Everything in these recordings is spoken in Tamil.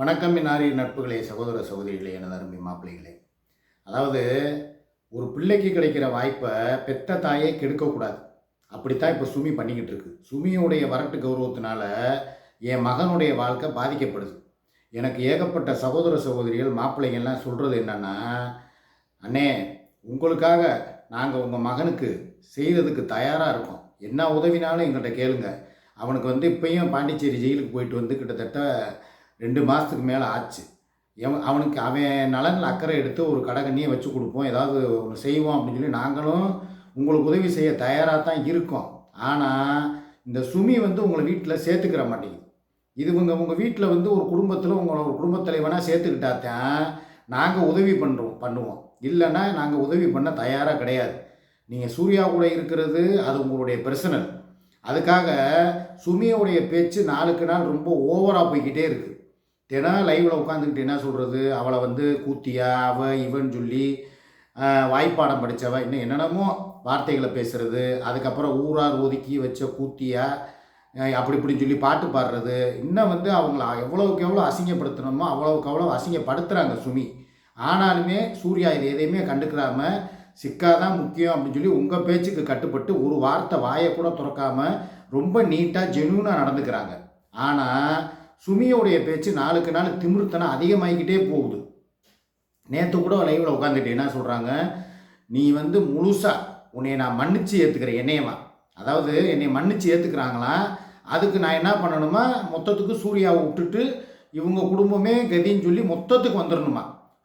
வணக்கம் இன்னாரி நட்புகளே சகோதர சகோதரிகளே எனது அரும்பி மாப்பிள்ளைகளே. அதாவது ஒரு பிள்ளைக்கு கிடைக்கிற வாய்ப்பை பெத்த தாயே கெடுக்கக்கூடாது. அப்படித்தான் இப்போ சுமி பண்ணிக்கிட்டு இருக்கு. சுமியுடைய வரட்டு கௌரவத்தினால என் மகனுடைய வாழ்க்கை பாதிக்கப்படுது. எனக்கு ஏகப்பட்ட சகோதர சகோதரிகள் மாப்பிள்ளைங்கள்லாம் சொல்கிறது என்னன்னா அண்ணே உங்களுக்காக நாங்கள் உங்கள் மகனுக்கு செய்கிறதுக்கு தயாராக இருக்கோம். என்ன உதவினாலும் எங்கள்கிட்ட கேளுங்க. அவனுக்கு வந்து இப்பயும் பாண்டிச்சேரி ஜெயிலுக்கு போயிட்டு வந்து கிட்டத்தட்ட ரெண்டு மாதத்துக்கு மேலே ஆச்சு. எவன் அவனுக்கு அவன் நலனில் அக்கறை எடுத்து ஒரு கடை கண்ணியை வச்சு கொடுப்போம். ஏதாவது ஒன்று செய்வோம் அப்படின்னு சொல்லி நாங்களும் உங்களுக்கு உதவி செய்ய தயாராக தான் இருக்கோம். ஆனால் இந்த சுமி வந்து உங்களை வீட்டில் சேர்த்துக்கிற மாட்டேங்குது. இது உங்கள் உங்கள் வீட்டில் வந்து ஒரு குடும்பத்தில் உங்களை ஒரு குடும்பத் தலைவனாக சேர்த்துக்கிட்டா தான் நாங்கள் உதவி பண்ணுறோம் பண்ணுவோம். இல்லைன்னா நாங்கள் உதவி பண்ண தயாராக கிடையாது. நீங்கள் சூர்யா கூட இருக்கிறது அது உங்களுடைய பர்சனல் அதுக்காக சுமியோடைய பேச்சு நாளுக்கு நாள் ரொம்ப ஓவராக போய்கிட்டே இருக்குது தினம் லைவில் உட்காந்துக்கிட்டு என்ன சொல்கிறது அவளை வந்து கூத்தியா? அவ இவன் சொல்லி வாய்ப்பாடம் படித்தவ இன்னும் என்னென்னமோ வார்த்தைகளை பேசுகிறது அதுக்கப்புறம் ஊரார் ஒதுக்கி வச்ச கூத்தியா அப்படி இப்படின்னு சொல்லி பாட்டு பாடுறது இன்னும் வந்து அவங்கள எவ்வளோக்கு எவ்வளோ அசிங்கப்படுத்தணுமோ அவ்வளோக்கு அவ்வளோ அசிங்கப்படுத்துகிறாங்க சுமி. ஆனாலுமே சூர்யா இது எதையுமே கண்டுக்கிறாம சிக்காதான் முக்கியம் அப்படின்னு சொல்லி உங்கள் பேச்சுக்கு கட்டுப்பட்டு ஒரு வார்த்தை வாயை கூட திறக்காமல் ரொம்ப நீட்டாக ஜென்யூனாக நடந்துக்கிறாங்க. ஆனால் சுமியோடைய பேச்சு நாளுக்கு நாள் திமிர்த்தனம் அதிகமாகிக்கிட்டே போகுது. நேற்று கூட லைவில் உட்காந்துட்டு என்ன சொல்கிறாங்க நீ வந்து முழுசாக உன்னை நான் மன்னிச்சு ஏற்றுக்கிறேன் என்னையவா அதாவது என்னை மன்னிச்சு ஏற்றுக்கிறாங்களா அதுக்கு நான் என்ன பண்ணணுமா? மொத்தத்துக்கு சூர்யாவை விட்டுட்டு இவங்க குடும்பமே கதின்னு சொல்லி மொத்தத்துக்கு வந்துடணுமா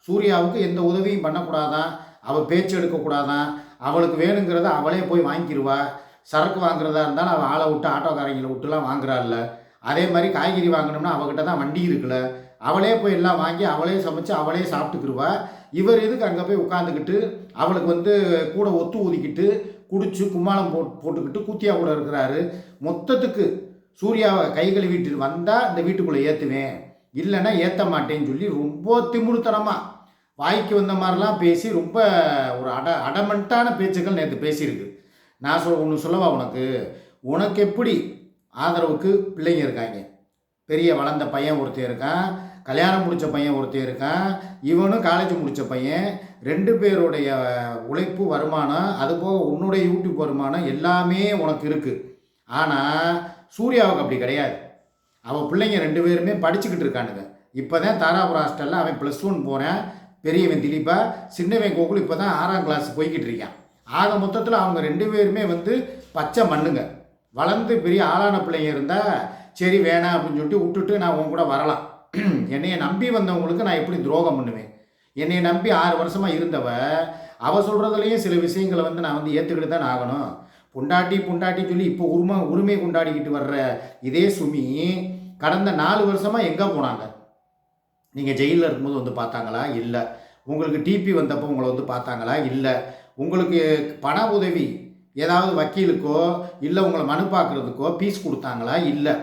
சூர்யாவுக்கு எந்த உதவியும் பண்ணக்கூடாதான் அவள் பேச்சு எடுக்கக்கூடாதான் அவளுக்கு வேணுங்கிறத அவளே போய் வாங்கிக்கிருவா சரக்கு வாங்குறதா இருந்தாலும் அவள் ஆளை விட்டு ஆட்டோக்காரங்களை விட்டுலாம் வாங்குறாள்ல. அதே மாதிரி காய்கறி வாங்கணும்னா அவகிட்ட தான் வண்டி இருக்குல்ல. அவளே போய் எல்லாம் வாங்கி அவளே சமைச்சு அவளே சாப்பிட்டுக்கிருவா. இவர் எதுக்கு அங்கே போய் உட்காந்துக்கிட்டு அவளுக்கு வந்து கூட ஒத்து ஊதிக்கிட்டு குடிச்சு கும்மாளம் போட் போட்டுக்கிட்டு கூத்தியா கூட இருக்கிறாரு. மொத்தத்துக்கு சூர்யாவை கை கழுவிட்டு வந்தால் இந்த வீட்டுக்குள்ளே ஏற்றுவேன் இல்லைன்னா ஏற்ற மாட்டேன்னு சொல்லி ரொம்ப திமுருத்தனமாக வாய்க்கு வந்த மாதிரிலாம் பேசி ரொம்ப ஒரு அட அடமெண்ட்டான பேச்சுக்கள் நேற்று பேசியிருக்கு. நான் சொல் ஒன்று சொல்லவா உனக்கு? உனக்கு எப்படி ஆதரவுக்கு பிள்ளைங்க இருக்காங்க. பெரிய வளர்ந்த பையன் ஒருத்தன் இருக்கான் கல்யாணம் முடித்த பையன் ஒருத்தன் இருக்கான் இவனும் காலேஜ் முடித்த பையன். ரெண்டு பேருடைய உழைப்பு வருமானம் அதுபோக உன்னுடைய யூடியூப் வருமானம் எல்லாமே உனக்கு இருக்குது ஆனால் சூர்யாவுக்கு அப்படி கிடையாது. அவன் பிள்ளைங்க ரெண்டு பேருமே படிச்சுக்கிட்டு இருக்கானுங்க. இப்போ தான் தாராபுரம் ஹாஸ்டலில் அவன் ப்ளஸ் ஒன் போகிறேன் பெரியவன் திலீப்பா சின்னவன் கோகுல் இப்போ தான் ஆறாம் கிளாஸ் போய்கிட்டு இருக்கான். ஆக மொத்தத்தில் அவங்க ரெண்டு பேருமே வந்து பச்சை மண்ணுங்க. வளர்ந்து பெரிய ஆளான பிள்ளைங்க இருந்தால் சரி வேணாம் அப்படின்னு சொல்லிட்டு விட்டுட்டு நான் உன் கூட வரலாம். என்னையை நம்பி வந்தவங்களுக்கு நான் எப்படி துரோகம் பண்ணுவேன்? என்னை நம்பி ஆறு வருஷமாக இருந்தவ அவ சொல்கிறதுலையும் சில விஷயங்களை வந்து நான் வந்து ஏற்றுக்கிட்டு தான் ஆகணும். புண்டாட்டி புண்டாட்டி சொல்லி இப்போ உரிமை உரிமை கொண்டாடிக்கிட்டு வர்ற இதே சுமி கடந்த நாலு வருஷமாக எங்கே போனாங்க? நீங்கள் ஜெயிலில் இருக்கும்போது வந்து பார்த்தாங்களா? இல்லை. உங்களுக்கு டிபி வந்தப்போ உங்களை வந்து பார்த்தாங்களா? இல்லை. உங்களுக்கு பண உதவி ஏதாவது வக்கீலுக்கோ இல்லை உங்களை மனு பார்க்குறதுக்கோ பீஸ் கொடுத்தாங்களா? இல்லை.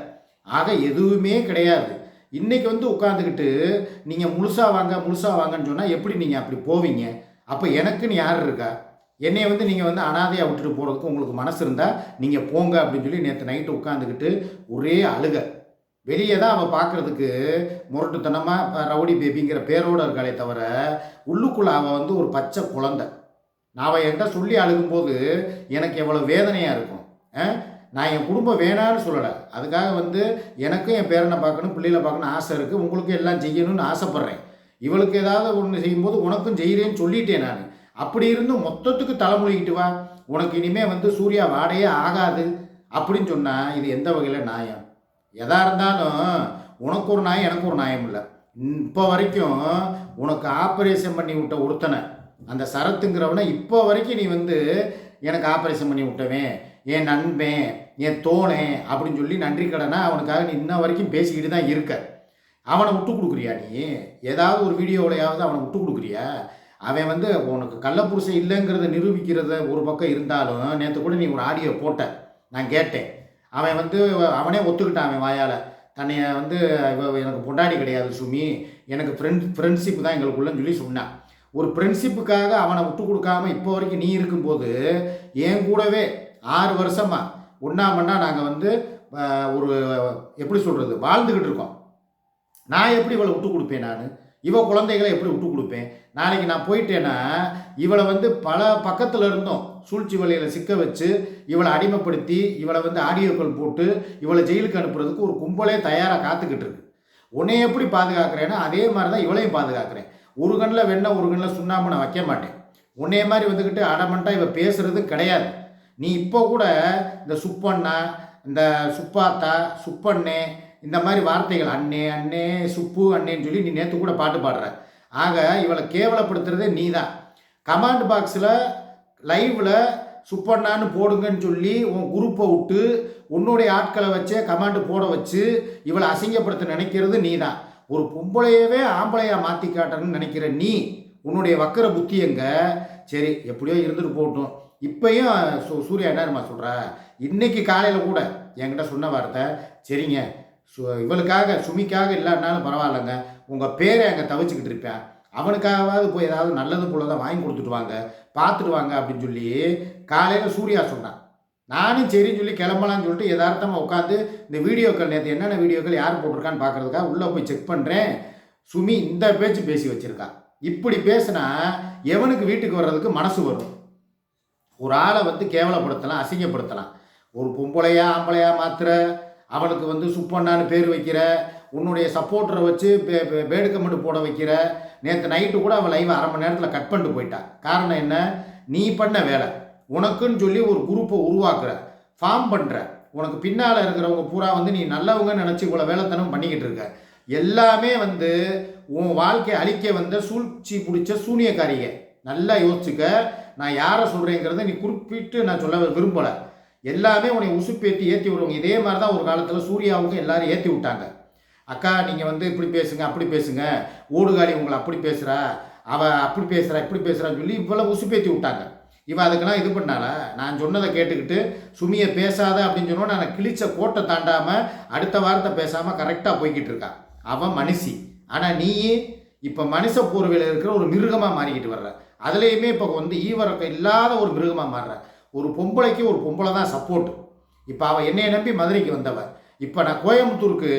ஆக எதுவுமே கிடையாது. இன்றைக்கி வந்து உட்காந்துக்கிட்டு நீங்கள் முழுசாக வாங்க முழுசாக வாங்கன்னு சொன்னால் எப்படி நீங்கள் அப்படி போவீங்க? அப்போ எனக்குன்னு யார் இருக்கா? என்னையை வந்து நீங்கள் வந்து அனாதையாக விட்டுட்டு போகிறதுக்கு உங்களுக்கு மனசு இருந்தால் நீங்கள் போங்க அப்படின்னு சொல்லி நேற்று நைட்டு உட்காந்துக்கிட்டு ஒரே அழுக. வெளியே தான் அவள் பார்க்குறதுக்கு முரட்டுத்தனமாக ரவுடி பேபிங்கிற பேரோடு இருக்காளே தவிர உள்ளுக்குள்ளே அவள் வந்து ஒரு பச்சை குழந்தை. அவன் என்கிட்ட சொல்லி அழுகும்போது எனக்கு எவ்வளோ வேதனையாக இருக்கும். நான் என் குடும்பம் வேணான்னு சொல்லலை. அதுக்காக வந்து எனக்கும் என் பேரனை பார்க்கணும் பிள்ளைகளை பார்க்கணும் ஆசை இருக்குது உங்களுக்கும் எல்லாம் செய்யணும்னு ஆசைப்பட்றேன். இவளுக்கு ஏதாவது ஒன்று செய்யும்போது உனக்கும் செய்கிறேன்னு சொல்லிட்டேன் நான். அப்படி இருந்தும் மொத்தத்துக்கு தலைமொழிக்கிட்டு வா. உனக்கு இனிமேல் வந்து சூர்யா வாடையே ஆகாது அப்படின்னு சொன்னால் இது எந்த வகையில் நியாயம்? எதா இருந்தாலும் உனக்கு ஒரு நியாயம் எனக்கு ஒரு நியாயம் இல்லை. இப்போ வரைக்கும் உனக்கு ஆப்ரேஷன் பண்ணி விட்ட ஒருத்தனை அந்த சரத்துங்கிறவனை இப்போ வரைக்கும் நீ வந்து எனக்கு ஆப்ரேஷன் பண்ணி விட்டவே என் நண்பன் என் தோணேன் அப்படின்னு சொல்லி நன்றி கடனா அவனுக்காக நீ இன்ன வரைக்கும் பேசிக்கிட்டு தான் இருக்க. அவனை விட்டு கொடுக்குறியா நீ? ஏதாவது ஒரு வீடியோவிலையாவது அவனை விட்டு கொடுக்குறியா? அவன் வந்து உனக்கு கள்ளப்புருஷன் இல்லைங்கிறத நிரூபிக்கிறத ஒரு பக்கம் இருந்தாலும் நேற்று கூட நீ ஒரு ஆடியோ போட்ட நான் கேட்டேன். அவன் வந்து அவனே ஒத்துக்கிட்டான் அவன் வாயால். தன்னையை வந்து எனக்கு பொண்டாடி கிடையாது சுமி. எனக்கு ஃப்ரெண்ட் ஃப்ரெண்ட்ஷிப் தான் எங்களுக்குள்ளன்னு சொல்லி சொன்னான். ஒரு ஃப்ரெண்ட்ஷிப்புக்காக அவனை விட்டு கொடுக்காம இப்போ வரைக்கும் நீ இருக்கும்போது என் கூடவே ஆறு வருஷமாக ஒன்றா நாங்கள் வந்து ஒரு எப்படி சொல்கிறது வாழ்ந்துக்கிட்டு இருக்கோம். நான் எப்படி இவளை விட்டு கொடுப்பேன் நான்? இவள் குழந்தைகளை எப்படி விட்டு கொடுப்பேன்? நாளைக்கு நான் போயிட்டேன்னா இவளை வந்து பல பக்கத்தில் இருந்தோம். சூழ்ச்சி வலையில் சிக்க வச்சு இவளை அடிமைப்படுத்தி இவளை வந்து ஆடியோக்கள் போட்டு இவளை ஜெயிலுக்கு அனுப்புறதுக்கு ஒரு கும்பலே தயாராக காத்துக்கிட்டு இருக்கு. உன்னை எப்படி பாதுகாக்கிறேன்னா அதே மாதிரி தான் இவளையும் பாதுகாக்கிறேன். ஒரு கண்ணில் வெண்ணெய் ஒரு கண்ணில் சுண்ணாம்பு நான் வைக்க மாட்டேன். உன்னைய மாதிரி வந்துக்கிட்டு அடமண்ட்டாக இவ பேசுகிறது கிடையாது. நீ இப்போ கூட இந்த சுப்பண்ணா இந்த சுப்பாத்தா சுப்பண்ணே இந்த மாதிரி வார்த்தைகள் அண்ணே அண்ணே சுப்பு அண்ணேன்னு சொல்லி நீ நேற்று கூட பாட்டு பாடுற. ஆக இவளை கேவலப்படுத்துறதே நீ தான் கமாண்ட் பாக்ஸில் லைவில் சுப்பண்ணான்னு போடுங்கன்னு சொல்லி உன் குரூப்பை விட்டு உன்னுடைய ஆட்களை வச்சே கமாண்டு போட வச்சு இவளை அசிங்கப்படுத்த நினைக்கிறது நீ தான் ஒரு பொம்பளையவே ஆம்பளையா மாற்றி காட்டணும்னு நினைக்கிற நீ உன்னுடைய வக்கர புத்தி எங்க? சரி எப்படியோ இருந்துட்டு போகட்டும். இப்பயும் சூ சூர்யா என்னம்மா சொல்கிற இன்னைக்கு காலையில் கூட என்கிட்ட சொன்ன வார்த்தை சரிங்க சு இவளுக்காக சுமிக்காக இல்லாட்டினாலும் பரவாயில்லைங்க. உங்கள் பேரை அங்கே தவிச்சுக்கிட்டு இருப்பேன். அவனுக்காகவாவது போய் ஏதாவது நல்லது போல தான் வாங்கி கொடுத்துட்டு வாங்க பார்த்துட்டு வாங்க அப்படின்னு சொல்லி காலையில் சூர்யா சொன்னான். நானும் சரின்னு சொல்லி கிளம்பலான்னு சொல்லிட்டு யதார்த்தமாக உட்காந்து இந்த வீடியோக்கள் நேற்று என்னென்ன வீடியோக்கள் யார் போட்டிருக்கான்னு பார்க்குறதுக்காக உள்ளே போய் செக் பண்ணுறேன் சுமி இந்த பேச்சு பேசி வச்சுருக்கா. இப்படி பேசினா எவனுக்கு வீட்டுக்கு வர்றதுக்கு மனசு வரும்? ஒரு ஆளை வந்து கேவலப்படுத்தலாம் அசிங்கப்படுத்தலாம். ஒரு பொம்பளையா ஆம்பளையா மாத்திர அவனுக்கு வந்து சுப்பண்ணான்னு பேர் வைக்கிற உன்னுடைய சப்போர்ட்டரை வச்சு பே- பே- போட வைக்கிற நேற்று நைட்டு கூட அவள் லைவ் அரை மணி நேரத்தில் கட் பண்ணிட்டு போயிட்டான் காரணம் என்ன? நீ பண்ண வேலை. உனக்குன்னு சொல்லி ஒரு குரூப்பை உருவாக்குற ஃபார்ம் பண்ணுற உனக்கு பின்னால் இருக்கிறவங்க பூரா வந்து நீ நல்லவங்கன்னு நினச்சி இவ்வளோ வேலைத்தனம் பண்ணிக்கிட்டு இருக்க. எல்லாமே வந்து உன் வாழ்க்கையை அழிக்க வந்த சூழ்ச்சி பிடிச்ச சூனியக்காரிக நல்லா யோசிச்சுக்க. நான் யாரை சொல்கிறேங்கிறத நீ குறிப்பிட்டு நான் சொல்ல விரும்பலை. எல்லாமே உன்னை உசுப்பேற்றி ஏற்றி விடுவாங்க. இதே மாதிரி தான் ஒரு காலத்தில் சூர்யாவுக்கு எல்லாரும் ஏற்றி விட்டாங்க. அக்கா நீங்கள் வந்து இப்படி பேசுங்க அப்படி பேசுங்க. ஓடுகாலி உங்களை அப்படி பேசுகிறா அவள் அப்படி பேசுகிறா இப்படி பேசுகிறான்னு சொல்லி இவ்வளோ உசுப்பேற்றி விட்டாங்க. இவன் அதுக்கெல்லாம் இது பண்ணால நான் சொன்னதை கேட்டுக்கிட்டு சுமியை பேசாத அப்படின்னு சொன்னோன்னு நான் கிழிச்ச கோட்டை தாண்டாமல் அடுத்த வாரத்தை பேசாமல் கரெக்டாக போய்கிட்டு இருக்கான் அவன் மனுஷி. ஆனால் நீ இப்போ மனுஷ போர்வையில் இருக்கிற ஒரு மிருகமாக மாறிக்கிட்டு வர்ற. அதுலேயுமே இப்போ வந்து ஈவரக்கம் இல்லாத ஒரு மிருகமாக மாறுற. ஒரு பொம்பளைக்கு ஒரு பொம்பளை தான் சப்போர்ட் இப்போ அவள் என்னை நம்பி மதுரைக்கு வந்தவ. இப்போ நான் கோயம்புத்தூருக்கு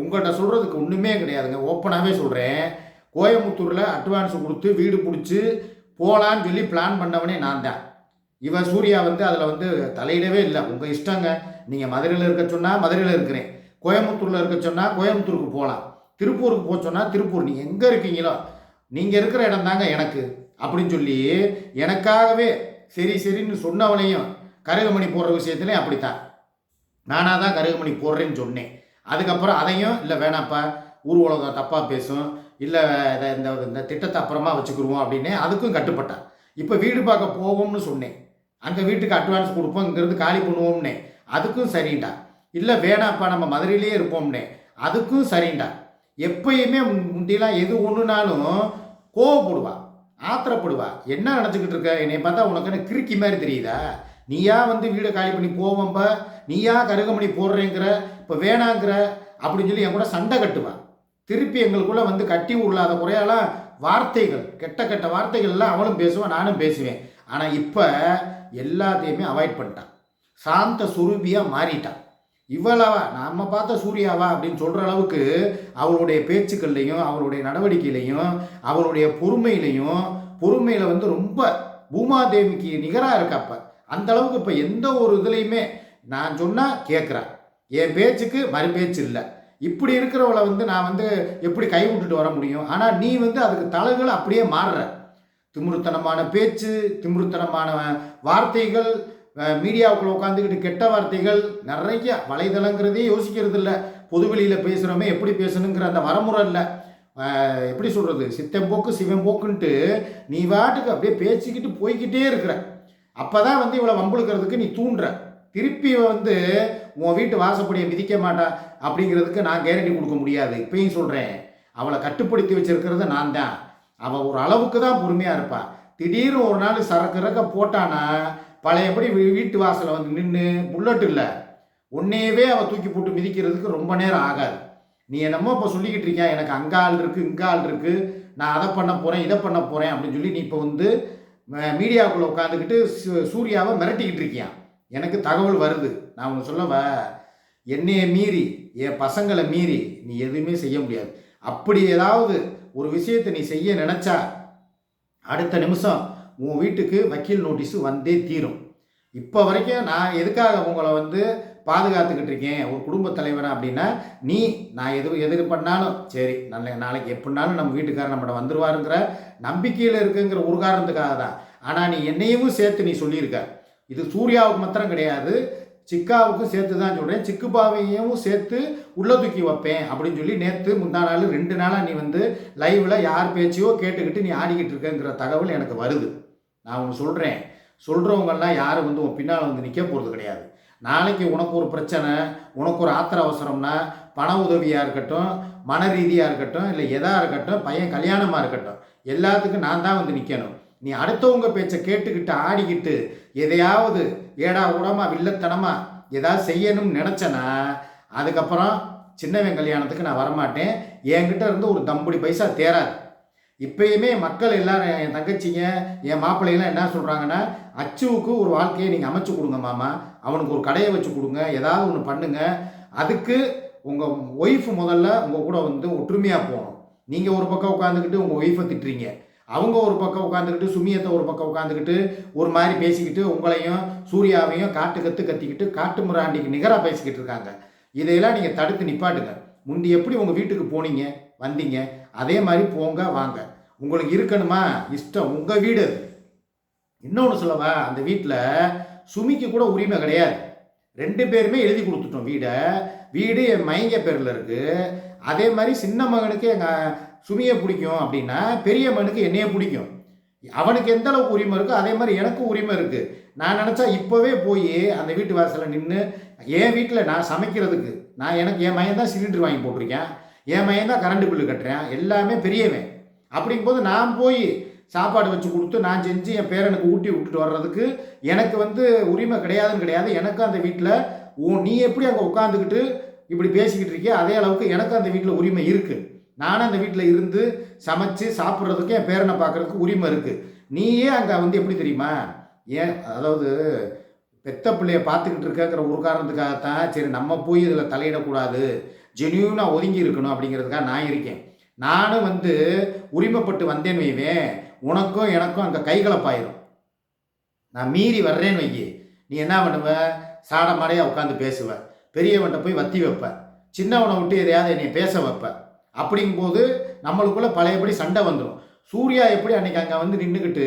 உங்கள்கிட்ட சொல்கிறதுக்கு ஒன்றுமே கிடையாதுங்க. ஓப்பனாகவே சொல்கிறேன் கோயம்புத்தூரில் அட்வான்ஸ் கொடுத்து வீடு பிடிச்சி போகலான்னு சொல்லி பிளான் பண்ணவனே நான் தான். இவன் சூர்யா வந்து அதில் வந்து தலையிடவே இல்லை. உங்கள் இஷ்டங்க. நீங்கள் மதுரையில் இருக்க சொன்னால் மதுரையில் இருக்கிறேன். கோயம்புத்தூரில் இருக்க சொன்னால் கோயம்புத்தூருக்கு போகலாம் திருப்பூருக்கு போக சொன்னால் திருப்பூர். நீங்கள் எங்கே இருக்கீங்களோ? நீங்கள் இருக்கிற இடம் தாங்க எனக்கு. அப்படின்னு சொல்லி எனக்காகவே சரி சரின்னு சொன்னவனையும் கருகமணி போடுற விஷயத்துலையும் அப்படித்தான். நானாக தான் கருகமணி போடுறேன்னு சொன்னேன். அதுக்கப்புறம் அதையும் இல்லை வேணாப்பா ஊர் உலகம் தப்பாக பேசும். இல்லை இந்த இந்த திட்டத்தை அப்புறமா வச்சுக்கிருவோம் அப்படின்னு அதுக்கும் கட்டுப்பட்டான் இப்போ வீடு பார்க்க போவோம்னு சொன்னேன். அங்கே வீட்டுக்கு அட்வான்ஸ் கொடுப்போம் இங்கேருந்து காலி பண்ணுவோம்னே அதுக்கும் சரிண்டா. இல்லை வேணாப்பா நம்ம மதுரையிலேயே இருப்போம்னே அதுக்கும் சரிண்டா. எப்பயுமே முண்டிலாம் எது ஒன்றுனாலும் கோவப்படுவா ஆத்திரப்படுவா. என்ன நினச்சிக்கிட்டு இருக்க? என்னை பார்த்தா உனக்கு என்ன கிறுக்கி மாதிரி தெரியுதா? நீயா வந்து வீடை காலி பண்ணி போவோம்ப? நீயா கருகமணி போடுறேங்கிற இப்போ வேணாங்கிற அப்படின்னு சொல்லி என் கூட சண்டை கட்டுவா. திருப்பி எங்களுக்குள்ளே வந்து கட்டி உள்ளாத குறையெல்லாம் வார்த்தைகள் கெட்ட கெட்ட வார்த்தைகள் எல்லாம் அவளும் பேசுவான் நானும் பேசுவேன். ஆனால் இப்போ எல்லாத்தையுமே அவாய்ட் பண்ணிட்டான் சாந்த சுரூபியாக மாறிட்டான் இவ்வளவா நம்ம பார்த்த சூர்யாவா அப்படின்னு சொல்கிற அளவுக்கு அவளுடைய பேச்சுக்கள்லையும் அவளுடைய நடவடிக்கையிலையும் அவளுடைய பொறுமையிலையும் பொறுமையில் வந்து ரொம்ப பூமாதேவிக்கு நிகராக இருக்காப்ப அந்த அளவுக்கு இப்போ எந்த ஒரு இதுலையுமே நான் சொன்னால் கேட்குறேன் என் பேச்சுக்கு மறு பேச்சு இல்லை. இப்படி இருக்கிறவளை வந்து நான் வந்து எப்படி கை விட்டுட்டு வர முடியும்? ஆனால் நீ வந்து அதுக்கு தலைகள் அப்படியே மாறுற. திமுருத்தனமான பேச்சு திமுருத்தனமான வார்த்தைகள் மீடியாவுக்குள்ள உட்காந்துக்கிட்டு கெட்ட வார்த்தைகள் நிறைய வலைதளங்கிறதே யோசிக்கிறது இல்லை. பொதுவெளியில் பேசுகிறோமே எப்படி பேசணுங்கிற அந்த வரமுறை இல்லை. எப்படி சொல்கிறது சித்தம்போக்கு சிவம்போக்குன்ட்டு நீ வாட்டுக்கு அப்படியே பேசிக்கிட்டு போய்க்கிட்டே இருக்கிற. அப்போ தான் வந்து இவளை வம்புழுக்கிறதுக்கு நீ தூண்டுற. திருப்பி வந்து உன் வீட்டு வாசப்படியை மிதிக்க மாட்டா அப்படிங்கிறதுக்கு நான் கேரண்டி கொடுக்க முடியாது. இப்பயும் சொல்கிறேன் அவளை கட்டுப்படுத்தி வச்சுருக்கிறது நான் தான். அவள் ஒரு அளவுக்கு தான் பொறுமையாக இருப்பாள் திடீர்னு ஒரு நாள் சரக்கு இறக்க போட்டானா பழையபடி வீட்டு வாசலில் வந்து நின்று புல்லட் இல்லை. உன்னையவே அவள் தூக்கி போட்டு மிதிக்கிறதுக்கு ரொம்ப நேரம் ஆகாது. நீ என்னமோ இப்போ சொல்லிக்கிட்டு இருக்கியா எனக்கு அங்கே ஆள் இருக்குது இங்கே ஆள் இருக்குது நான் அதை பண்ண போகிறேன் இதை பண்ண போகிறேன் அப்படின்னு சொல்லி நீ இப்போ வந்து ம- மீடியாவுக்குள்ளே உட்காந்துக்கிட்டு சூ- சூர்யாவை மிரட்டிக்கிட்டு இருக்கியான் எனக்கு தகவல் வருது. நான் ஒன்று சொல்ல என்னையை மீறி என் பசங்களை மீறி நீ எதுவுமே செய்ய முடியாது. அப்படி ஏதாவது ஒரு விஷயத்தை நீ செய்ய நினச்சா அடுத்த நிமிஷம் உன் வீட்டுக்கு வக்கீல் நோட்டீஸு வந்தே தீரும். இப்போ வரைக்கும் நான் எதுக்காக உங்களை வந்து பாதுகாத்துக்கிட்டு இருக்கேன்? ஒரு குடும்ப தலைவனா அப்படின்னா நீ நான் எது எது பண்ணாலும் சரி நல்ல நாளைக்கு எப்படினாலும் நம்ம வீட்டுக்காரர் நம்மகிட்ட வந்துருவாருங்கிற நம்பிக்கையில் இருக்குங்கிற ஒரு காரணத்துக்காக தான். ஆனால் நீ என்னையும் சேர்த்து நீ சொல்லியிருக்க. இது சூர்யாவுக்கு மாத்திரம் கிடையாது. சிக்காவுக்கும் சேர்த்து தான் சொல்கிறேன் சிக்குபாவையும் சேர்த்து உள்ள தூக்கி வைப்பேன் அப்படின்னு சொல்லி நேற்று முந்தா நாள் ரெண்டு நாளாக நீ வந்து லைவில் யார் பேச்சையோ கேட்டுக்கிட்டு நீ ஆடிக்கிட்டு இருக்கங்கிற தகவல் எனக்கு வருது. நான் ஒன்று சொல்கிறேன் சொல்கிறவங்கெல்லாம் யாரும் வந்து உன் பின்னால் வந்து நிற்க போகிறது கிடையாது. நாளைக்கு உனக்கு ஒரு பிரச்சனை உனக்கு ஒரு ஆத்திர அவசரம்னா பண உதவியாக இருக்கட்டும் மன ரீதியாக இருக்கட்டும் இல்லை எதாக இருக்கட்டும் பையன் கல்யாணமாக இருக்கட்டும் எல்லாத்துக்கும் நான் தான் வந்து நிற்கணும் நீ அடுத்தவங்க பேச்சை கேட்டுக்கிட்டு ஆடிக்கிட்டு எதையாவது ஏடா கூடமா வில்லத்தனமா ஏதாவது செய்யணும்னு நினச்சேன்னா அதுக்கப்புறம் சின்னவன் கல்யாணத்துக்கு நான் வரமாட்டேன். என்கிட்ட இருந்து ஒரு தம்புடி பைசா தேராது இப்பயுமே மக்கள் எல்லாரும் என் தங்கச்சிங்க என் மாப்பிள்ளைகள்லாம் என்ன சொல்கிறாங்கன்னா அச்சுவுக்கு ஒரு வாழ்க்கையை நீங்கள் அமைச்சு கொடுங்க மாமா. அவனுக்கு ஒரு கடையை வச்சு கொடுங்க ஏதாவது ஒன்று பண்ணுங்க. அதுக்கு உங்கள் ஒய்ஃப் முதல்ல உங்கள் கூட வந்து ஒற்றுமையாக போகணும். நீங்கள் ஒரு பக்கம் உட்காந்துக்கிட்டு உங்கள் ஒய்ஃபை திட்டுறீங்க. அவங்க ஒரு பக்கம் உட்காந்துக்கிட்டு சுமியத்தை ஒரு பக்கம் உட்காந்துக்கிட்டு ஒரு மாதிரி பேசிக்கிட்டு உங்களையும் சூர்யாவையும் காட்டு கத்து கத்திக்கிட்டு காட்டு முராண்டிக்கு நிகராக பேசிக்கிட்டு இருக்காங்க. இதையெல்லாம் நீங்கள் தடுத்து நிப்பாட்டுங்க. முந்தி எப்படி உங்கள் வீட்டுக்கு போனீங்க வந்தீங்க அதே மாதிரி போங்க வாங்க. உங்களுக்கு இருக்கணுமா? இஷ்டம். உங்கள் வீடு. அது இன்னொன்று சொல்லவா அந்த வீட்டில் சுமிக்கு கூட உரிமை கிடையாது. ரெண்டு பேருமே எழுதி கொடுத்துட்டோம் வீடை. வீடு என் மைங்க பேரில் இருக்குது அதே மாதிரி சின்ன மகனுக்கு எங்கள் சுமியை பிடிக்கும் அப்படின்னா பெரிய மனுக்கு என்னைய பிடிக்கும். அவனுக்கு எந்த அளவுக்கு உரிமை இருக்கோ அதே மாதிரி எனக்கும் உரிமை இருக்குது நான் நினச்சா இப்போவே போய் அந்த வீட்டு வாசலில் நின்று என் வீட்டில் நான் சமைக்கிறதுக்கு நான் எனக்கு என் மையன் தான் சிலிண்டர் வாங்கி போட்டிருக்கேன். என் மையம் தான் கரண்ட் பில்லு கட்டுறேன். எல்லாமே பெரியவன். அப்படிங்கும்போது நான் போய் சாப்பாடு வச்சு கொடுத்து நான் செஞ்சு என் பேரனுக்கு ஊட்டி விட்டுட்டு வர்றதுக்கு எனக்கு வந்து உரிமை கிடையாதுன்னு கிடையாது. எனக்கும் அந்த வீட்டில் ஓ நீ எப்படி அங்கே உட்காந்துக்கிட்டு இப்படி பேசிக்கிட்டு இருக்கிய? அதே அளவுக்கு எனக்கும் அந்த வீட்டில் உரிமை இருக்குது நானும் அந்த வீட்டில் இருந்து சமைச்சு சாப்பிட்றதுக்கு என் பேரனை பார்க்குறதுக்கு உரிமை இருக்குது நீயே அங்கே வந்து எப்படி தெரியுமா? ஏன் அதாவது பெத்த பிள்ளையை பார்த்துக்கிட்டு இருக்கங்கிற ஒரு காரணத்துக்காகத்தான் சரி நம்ம போய் இதில் தலையிடக்கூடாது. ஜெனியூனாக ஒதுங்கி இருக்கணும் அப்படிங்கிறதுக்காக நான் இருக்கேன். நானும் வந்து உரிமைப்பட்டு வந்தேன்னு வைவேன் உனக்கும் எனக்கும் அங்கே கைகலப்பாயிரும் நான் மீறி வர்றேன்னு வையி. நீ என்ன பண்ணுவ? சாட மாடையாக உட்காந்து பேசுவ. பெரியவன்கிட்ட போய் வத்தி வைப்பேன் சின்னவனை விட்டு எதையாவது என்னை பேச வைப்பேன் அப்படிங்கும்போது நம்மளுக்குள்ள பழையபடி சண்டை வந்துடும் சூர்யா எப்படி அன்னைக்கு அங்கே வந்து நின்றுக்கிட்டு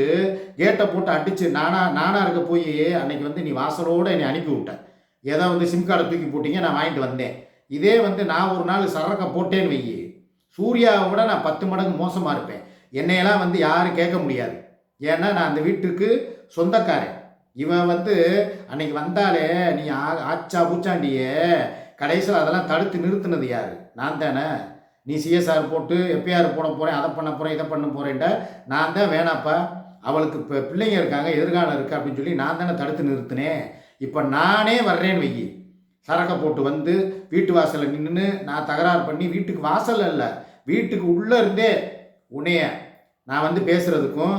கேட்டை போட்டு அடித்து நானா நானாக இருக்க போய் அன்னைக்கு வந்து நீ வாசலோடு என்னை அனுப்பி விட்டேன் ஏதோ வந்து சிம் கார்டை தூக்கி போட்டீங்க நான் வாங்கிட்டு வந்தேன். இதே வந்து நான் ஒரு நாள் சரக்க போட்டேன்னு வையி. சூர்யாவை விட நான் பத்து மடங்கு மோசமாக இருப்பேன். என்னையெல்லாம் வந்து யாரும் கேட்க முடியாது. ஏன்னா நான் அந்த வீட்டுக்கு சொந்தக்காரன். இவன் வந்து அன்னைக்கு வந்தாலே நீ ஆ- ஆச்சா பூச்சாண்டியே. கடைசியில் அதெல்லாம் தடுத்து நிறுத்தினது யார்? நான் தானே? நீ சிஎஸ்ஆர் போட்டு எப்பிஆர் போட போகிறேன் அதை பண்ண போகிறேன் இதை பண்ண போகிறேன்ட்ட நான் தான் வேணாப்பா. அவளுக்கு இப்போ பிள்ளைங்க இருக்காங்க எதிர்காலம் இருக்குது அப்படின்னு சொல்லி நான் தானே தடுத்து நிறுத்தினேன். இப்போ நானே வர்றேன்னு வையி. சரக்கை போட்டு வந்து வீட்டு வாசலில் நின்று நான் தகராறு பண்ணி வீட்டுக்கு வாசல் இல்லை. வீட்டுக்கு உள்ளே இருந்தே உன்னைய நான் வந்து பேசுகிறதுக்கும்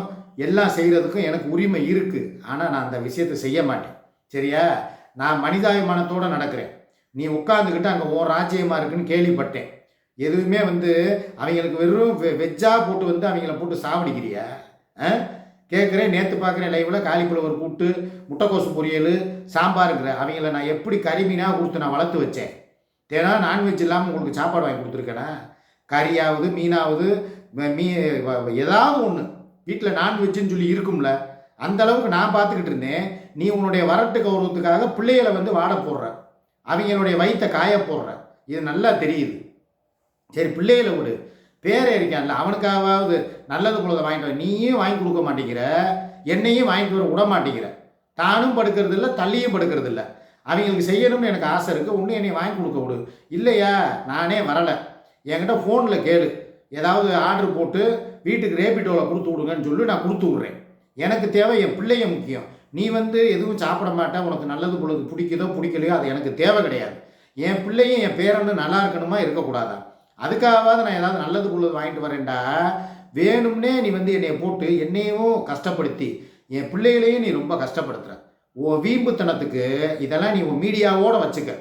எல்லாம் செய்கிறதுக்கும் எனக்கு உரிமை இருக்குது ஆனால் நான் அந்த விஷயத்தை செய்ய மாட்டேன். சரியா? நான் மனிதாபிமானத்தோடு நடக்கிறேன். நீ உட்காந்துக்கிட்டு அங்கே ஓ ராஜ்யமாக இருக்குன்னு கேள்விப்பட்டேன். எதுவுமே வந்து அவங்களுக்கு வெறும் வெ வெஜ்ஜாக போட்டு வந்து அவங்கள போட்டு சாவடிக்கிறிய? ஆ? கேட்குறேன் நேற்று பார்க்குறேன் லைவில் காலிஃப்ளவர் கூட்டு முட்டைக்கோசு பொரியல் சாம்பாருங்கிற. அவங்கள நான் எப்படி கறிமீனாக கொடுத்து நான் வளர்த்து வச்சேன்? தேனா நான்வெஜ் இல்லாமல் உங்களுக்கு சாப்பாடு வாங்கி கொடுத்துருக்கேனா? கறியாவது மீனாவது மீ ஏதாவது ஒன்று வீட்டில் நான்வெஜ்ஜுன்னு சொல்லி இருக்கும்ல அந்த அளவுக்கு நான் பார்த்துக்கிட்டு இருந்தேன். நீ உன்னுடைய வரட்டு கௌரவத்துக்காக பிள்ளைகளை வந்து வாட போடுற. அவங்களுடைய வயிற்றை காய போடுற. இது நல்லா தெரியுது. சரி பிள்ளைகளை விடு. பேரை இருக்கான்ல அவனுக்காவது நல்லது குலதை வாங்கிட்டு வர நீயும் வாங்கி கொடுக்க மாட்டேங்கிற என்னையும் வாங்கிட்டு வர விட மாட்டேங்கிற. தானும் படுக்கிறது இல்லை தள்ளியும் படுக்கிறது இல்லை. அவங்களுக்கு செய்யணும்னு எனக்கு ஆசை இருக்குது ஒன்றும் என்னை வாங்கி கொடுக்க விடு. இல்லையா? நானே வரலை. என்கிட்ட ஃபோனில் கேளு. ஏதாவது ஆர்டர் போட்டு வீட்டுக்கு ரேபிட்டோவில் கொடுத்து விடுங்கன்னு சொல்லி நான் கொடுத்து விட்றேன். எனக்கு தேவை என் பிள்ளைய முக்கியம். நீ வந்து எதுவும் சாப்பிட மாட்டேன் உனக்கு நல்லது பொழுது பிடிக்குதோ பிடிக்கலையோ அது எனக்கு தேவை கிடையாது. என் பிள்ளையும் என் பேரன்னு நல்லா இருக்கணுமா இருக்கக்கூடாதா? அதுக்காகவாது நான் ஏதாவது நல்லது உள்ளது வாங்கிட்டு வரேன்டா. வேணும்னே நீ வந்து என்னை போட்டு என்னையும் கஷ்டப்படுத்தி என் பிள்ளைகளையும் நீ ரொம்ப கஷ்டப்படுத்துற. ஓ வீம்புத்தனத்துக்கு இதெல்லாம் நீ உன் மீடியாவோட வச்சுக்க.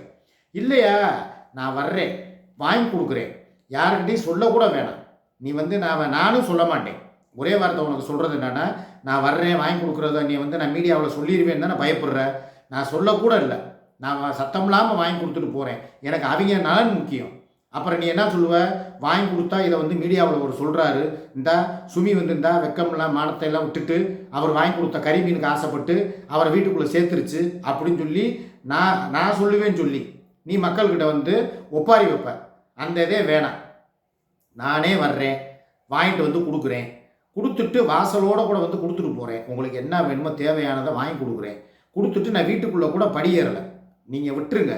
இல்லையா? நான் வர்றேன். வாங்கி கொடுக்குறேன். யாருக்கிட்டையும் சொல்லக்கூட வேணாம். நீ வந்து நான் நானும் சொல்ல மாட்டேன். ஒரே வார்த்தை உனக்கு சொல்கிறது என்னென்னா நான் வர்றேன் வாங்கி கொடுக்குறத நீ வந்து நான் மீடியாவில் சொல்லிடுவேன் தானே பயப்படுற. நான் சொல்லக்கூட இல்லை. நான் சத்தம் இல்லாமல் வாங்கி கொடுத்துட்டு போகிறேன் எனக்கு அவங்க நலன் முக்கியம். அப்புறம் நீ என்ன சொல்லுவ? வாங்கி கொடுத்தா இதை வந்து மீடியாவில் ஒரு சொல்கிறாரு இந்தா சுமி வந்து இந்தா வெக்கம்லாம் மானத்தை எல்லாம் விட்டுட்டு அவர் வாங்கி கொடுத்த கறி மீனுக்கு ஆசைப்பட்டு அவரை வீட்டுக்குள்ளே சேர்த்துருச்சு அப்படின்னு சொல்லி நான் நான் சொல்லுவேன்னு சொல்லி நீ மக்கள்கிட்ட வந்து ஒப்பாரி வைப்ப. அந்த இதே வேணாம் நானே வர்றேன். வாங்கிட்டு வந்து கொடுக்குறேன். கொடுத்துட்டு வாசலோடு கூட வந்து கொடுத்துட்டு போகிறேன் உங்களுக்கு என்ன வேணுமோ தேவையானதை வாங்கி கொடுக்குறேன். கொடுத்துட்டு நான் வீட்டுக்குள்ளே கூட படியேறலை. நீங்கள் விட்டுருங்க.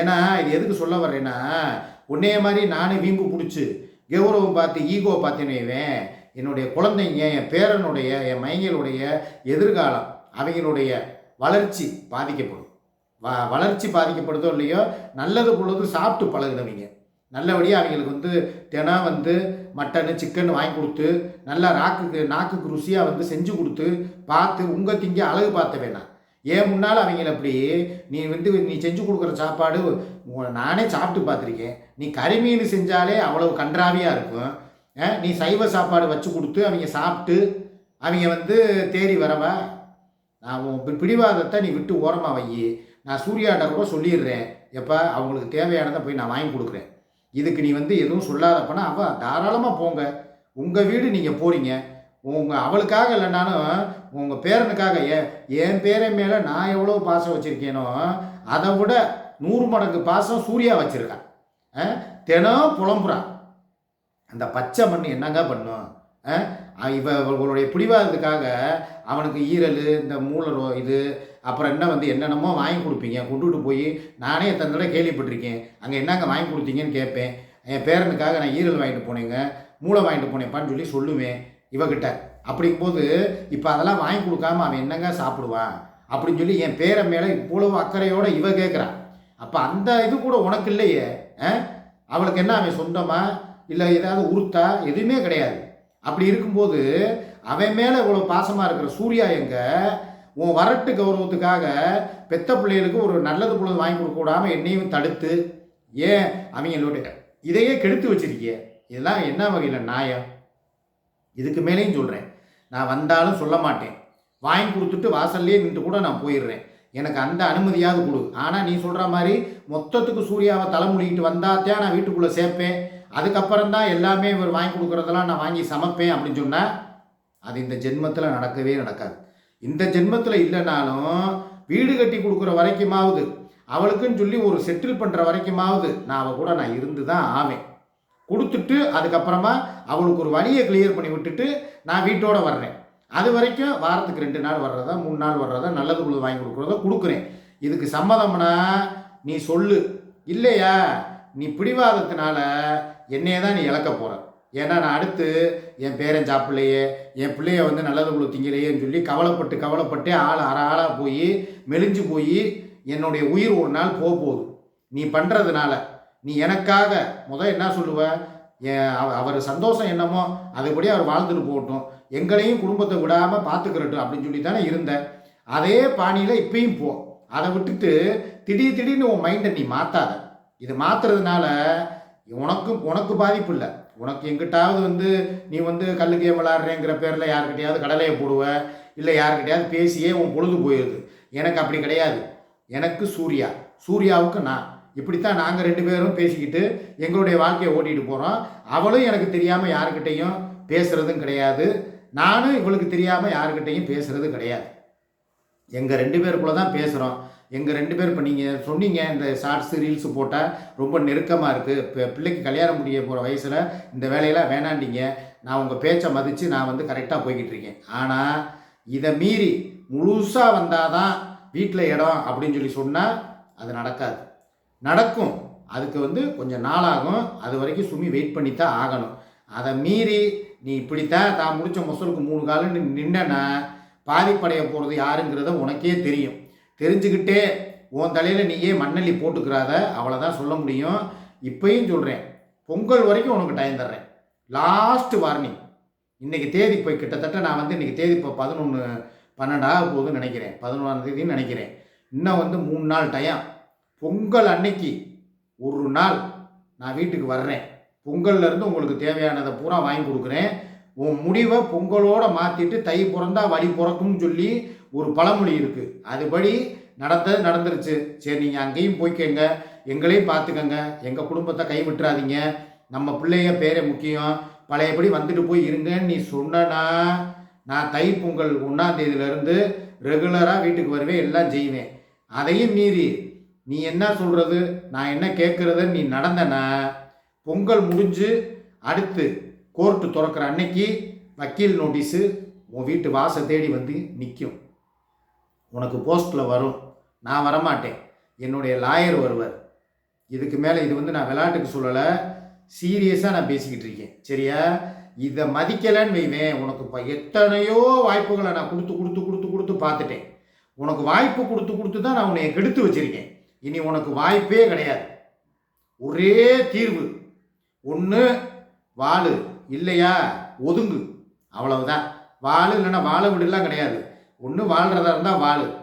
ஏன்னா இது எதுக்கு சொல்ல வர்றேன்னா உன்னைய மாதிரி நானே வீம்பு பிடிச்சி கௌரவம் பார்த்து ஈகோ பார்த்தேன்னு என்னுடைய குழந்தைங்க என் பேரனுடைய என் மைங்களுடைய எதிர்காலம் அவங்களுடைய வளர்ச்சி பாதிக்கப்படும். வ வளர்ச்சி பாதிக்கப்படுதோ இல்லையோ நல்லது பொழுது சாப்பிட்டு பழகுனவங்க. நல்லபடியாக அவங்களுக்கு வந்து தினம் வந்து மட்டனு சிக்கன் வாங்கி கொடுத்து நல்லா நாக்குக்கு நாக்குக்கு ருசியாக வந்து செஞ்சு கொடுத்து பார்த்து உங்கள் திங்க அழகு பார்த்த வேணாம். ஏன் முன்னால் அவங்கள அப்படி? நீ வந்து நீ செஞ்சு கொடுக்குற சாப்பாடு நானே சாப்பிட்டு பார்த்துருக்கேன். நீ கறிமீன் செஞ்சாலே அவ்வளோ கன்றாவியாக இருக்கும். நீ சைவ சாப்பாடு வச்சு கொடுத்து அவங்க சாப்பிட்டு அவங்க வந்து தேறி வரவா? நான் உன் பிடிவாதத்தை நீ விட்டு ஓரமாக வை. நான் சூர்யாட்ட கூட சொல்லிடுறேன். எப்போ அவங்களுக்கு தேவையானதை போய் நான் வாங்கி கொடுக்குறேன். இதுக்கு நீ வந்து எதுவும் சொல்லாதப்பனா அவள் தாராளமாக போங்க. உங்கள் வீடு நீங்கள் போகிறீங்க உங்கள் அவளுக்காக இல்லைனாலும் உங்கள் பேரனுக்காக ஏன் என் பேரன் மேலே நான் எவ்வளோ பாசம் வச்சுருக்கேனோ அதை விட நூறு மடங்கு பாசம் சூர்யா வச்சுருக்கான் தினம் புலம்புறான் அந்த பச்சை மண் என்னங்க பண்ணும்? இவ இவர்களுடைய பிடிவாதத்துக்காக அவனுக்கு ஈரல் இந்த மூலரோ இது அப்புறம் என்ன வந்து என்னென்னமோ வாங்கி கொடுப்பீங்க. கொண்டுகிட்டு போய் நானே எத்தனை தடவை கேள்விப்பட்டிருக்கேன். அங்கே என்னங்க வாங்கி கொடுத்தீங்கன்னு கேட்பேன். என் பேரனுக்காக நான் ஈரல் வாங்கிட்டு போனேங்க மூளை வாங்கிட்டு போனேன்ப்பான்னு சொல்லி சொல்லுவேன். இவகிட்ட. அப்படிங்கும்போது இப்போ அதெல்லாம் வாங்கி கொடுக்காம அவன் என்னங்க சாப்பிடுவான்? அப்படின்னு சொல்லி என் பேரன் மேலே இவ்வளவு அக்கறையோடு இவ கேட்குறான் அப்போ அந்த இது கூட உனக்கு இல்லையே ஆ? அவளுக்கு என்ன அவன் சொந்தமா? இல்லை ஏதாவது உருத்தா? எதுவுமே கிடையாது. அப்படி இருக்கும்போது அவன் மேலே இவ்வளோ பாசமாக இருக்கிற சூர்யா எங்க? உன் வரட்டு கௌரவத்துக்காக பெத்த பிள்ளைகளுக்கு ஒரு நல்லது பொழுது வாங்கி கொடுக்க கூடாமல் என்னையும் தடுத்து. ஏன்? அவங்களுடைய இதையே கெடுத்து வச்சிருக்கிய. இதெல்லாம் என்ன வகையில் நியாயம்? இதுக்கு மேலேயும் சொல்கிறேன் நான் வந்தாலும் சொல்ல மாட்டேன். வாங்கி கொடுத்துட்டு வாசல்லே நின்று கூட நான் போயிடுறேன். எனக்கு அந்த அனுமதியாவது கொடு. ஆனால் நீ சொல்கிற மாதிரி மொத்தத்துக்கு சூர்யாவை தலைமுடிக்கிட்டு வந்தாத்தான் நான் வீட்டுக்குள்ளே சேர்ப்பேன். அதுக்கப்புறம் தான் எல்லாமே இவர் வாங்கி கொடுக்குறதெல்லாம் நான் வாங்கி சமைப்பேன் அப்படின்னு சொன்னால் அது இந்த ஜென்மத்தில் நடக்கவே நடக்காது. இந்த ஜென்மத்தில் இல்லைனாலும் வீடு கட்டி கொடுக்குற வரைக்குமாவது அவளுக்குன்னு சொல்லி ஒரு செட்டில் பண்ணுற வரைக்குமாவது நான் அவள் கூட நான் இருந்து தான் ஆவேன். கொடுத்துட்டு அதுக்கப்புறமா அவளுக்கு ஒரு வழியை கிளியர் பண்ணி விட்டுட்டு நான் வீட்டோட வர்றேன். அது வரைக்கும் வாரத்துக்கு ரெண்டு நாள் வர்றதா மூணு நாள் வர்றதா நல்லது உள்ளது வாங்கி கொடுக்குறதோ கொடுக்குறேன். இதுக்கு சம்மதம்னா நீ சொல்லு. இல்லையா? நீ பிடிவாதத்தினால என்னையே தான் நீ இழக்க போகிற ஏன்னா நான் அடுத்து என் பேரன் சாப்பிட்லையே என் பிள்ளைய வந்து நல்லது உள்ள திங்கலையேன்னு சொல்லி கவலைப்பட்டு கவலைப்பட்டு ஆள் அற ஆளாக போய் மெலிஞ்சு போய் என்னுடைய உயிர் ஒரு நாள் போக போகுது. நீ பண்ணுறதுனால நீ எனக்காக முத என்ன சொல்லுவ? என் அவர் சந்தோஷம் என்னமோ அதுபடி அவர் வாழ்ந்துட்டு போகட்டும். எங்களையும் குடும்பத்தை விடாமல் பார்த்துக்கிறட்டும் அப்படின்னு சொல்லி தானே இருந்த. அதே பாணியில் இப்பயும் போ. அதை விட்டுட்டு திடீர் திடீர்னு உன் மைண்டை நீ மாற்றாத இது மாற்றுறதுனால உனக்கும் உனக்கு பாதிப்பு இல்லை. உனக்கு எங்கிட்டாவது வந்து நீ வந்து கல்லு கேம் விளாட்றேங்கிற பேரில் யாருக்கிட்டையாவது கடலையை போடுவ? இல்லை யாருக்கிட்டையாவது பேசியே உன் பொழுது போயிடுது எனக்கு அப்படி கிடையாது. எனக்கு சூர்யா. சூர்யாவுக்கு நான். இப்படித்தான் நாங்கள் ரெண்டு பேரும் பேசிக்கிட்டு எங்களுடைய வாழ்க்கையை ஓட்டிகிட்டு போகிறோம் அவளும் எனக்கு தெரியாமல் யாருக்கிட்டையும் பேசுகிறதும் கிடையாது. நானும் இவளுக்கு தெரியாமல் யாருக்கிட்டையும் பேசுகிறது கிடையாது. எங்கள் ரெண்டு பேருக்குள்ளே தான் பேசுகிறோம் எங்கள் ரெண்டு பேர் இப்போ நீங்கள் சொன்னீங்க இந்த ஷார்ட்ஸ் ரீல்ஸு போட்டால் ரொம்ப நெருக்கமாக இருக்குது இப்போ பிள்ளைக்கு கல்யாணம் முடிய போகிற வயசில் இந்த வேலையெல்லாம் வேணாண்டிங்க. நான் உங்கள் பேச்சை மதித்து நான் வந்து கரெக்டாக போய்கிட்டு இருக்கேன். ஆனால் இதை மீறி முழுசாக வந்தால் தான் வீட்டில் இடம் அப்படின்னு சொல்லி சொன்னால் அது நடக்காது. நடக்கும். அதுக்கு வந்து கொஞ்சம் நாளாகும். அது வரைக்கும் சுமி வெயிட் பண்ணி தான் ஆகணும். அதை மீறி நீ இப்படித்தான் தான் முடித்த முசலுக்கு மூணு காலம் நின்னனா பாதிப்படைய போகிறது யாருங்கிறத உனக்கே தெரியும். தெரிஞ்சுக்கிட்டே உன் தலையில் நீயே மண்ணள்ளி போட்டுக்கிறாத அவளை தான் சொல்ல முடியும். இப்பையும் சொல்கிறேன் பொங்கல் வரைக்கும் உனக்கு டைம் தர்றேன். லாஸ்ட்டு வார்னிங் இன்றைக்கி தேதி போய் கிட்டத்தட்ட நான் வந்து இன்றைக்கி தேதி இப்போ பதினொன்று பன்னெண்டாக போகுதுன்னு நினைக்கிறேன். பதினொன்றாம் தேதின்னு நினைக்கிறேன். இன்னும் வந்து மூணு நாள் டைம் பொங்கல் அன்னைக்கு ஒரு நாள் நான் வீட்டுக்கு வர்றேன். பொங்கல்ல இருந்து உங்களுக்கு தேவையானதை பூரா வாங்கி கொடுக்குறேன். உன் முடிவை பொங்கலோட மாற்றிட்டு தை பிறந்தா வழி பிறக்கும்னு சொல்லி ஒரு பழமொழி இருக்குது அதுபடி நடந்தது நடந்துருச்சு. சரி நீங்கள் அங்கேயும் போய்க்கங்க. எங்களையும் பார்த்துக்கங்க. எங்கள் குடும்பத்தை கைவிட்டுறாதீங்க. நம்ம பிள்ளைய பேரே முக்கியம். பழையபடி வந்துட்டு போய் இருங்கன்னு நீ சொன்னனா நான் தை பொங்கல் ஒன்றாம் தேதியிலேருந்து ரெகுலராக வீட்டுக்கு வருவேன் எல்லாம் செய்வேன். அதையும் மீறி நீ என்ன சொல்கிறது நான் என்ன கேட்குறதுன்னு நீ நடந்தனா. பொங்கல் முடிஞ்சு அடுத்து கோர்ட்டு திறக்கிற அன்னைக்கு வக்கீல் நோட்டீஸு உன் வீட்டு வாசை தேடி வந்து நிற்கும் உனக்கு போஸ்ட்டில் வரும். நான் வரமாட்டேன். என்னுடைய லாயர் வருவார் இதுக்கு மேலே இது வந்து நான் விளையாட்டுக்கு சொல்லலை. சீரியஸாக நான் பேசிக்கிட்டு இருக்கேன். சரியா? இதை மதிக்கலைன்னு வைவேன். உனக்கு இப்போ எத்தனையோ வாய்ப்புகளை நான் கொடுத்து கொடுத்து கொடுத்து கொடுத்து பார்த்துட்டேன். உனக்கு வாய்ப்பு கொடுத்து கொடுத்து தான் நான் உன்னை கெடுத்து வச்சிருக்கேன். இனி உனக்கு வாய்ப்பே கிடையாது. ஒரே தீர்வு. ஒன்று வாழு. இல்லையா? ஒதுங்கு. அவ்வளவுதான். வாழு இல்லைன்னா வாழ விடலாம் கிடையாது. ஒன்று வாழ்கிறதா இருந்தால் வாழு.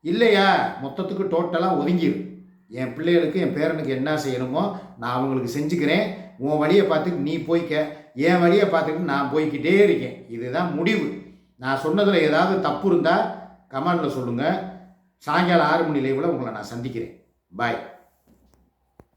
இல்லையா? மொத்தத்துக்கு டோட்டலாக ஒதுங்கிடு என் பிள்ளைகளுக்கு என் பேரனுக்கு என்ன செய்யணுமோ நான் அவங்களுக்கு செஞ்சுக்கிறேன். உன் வழியை பார்த்துட்டு நீ போய்க்க. என் வழியை பார்த்துட்டு நான் போய்கிட்டே இருக்கேன். இதுதான் முடிவு. நான் சொன்னதில் ஏதாவது தப்பு இருந்தால் கமெண்டில் சொல்லுங்கள் சாயங்காலம் ஆறு மணி லைவில் உங்களை நான் சந்திக்கிறேன். பாய்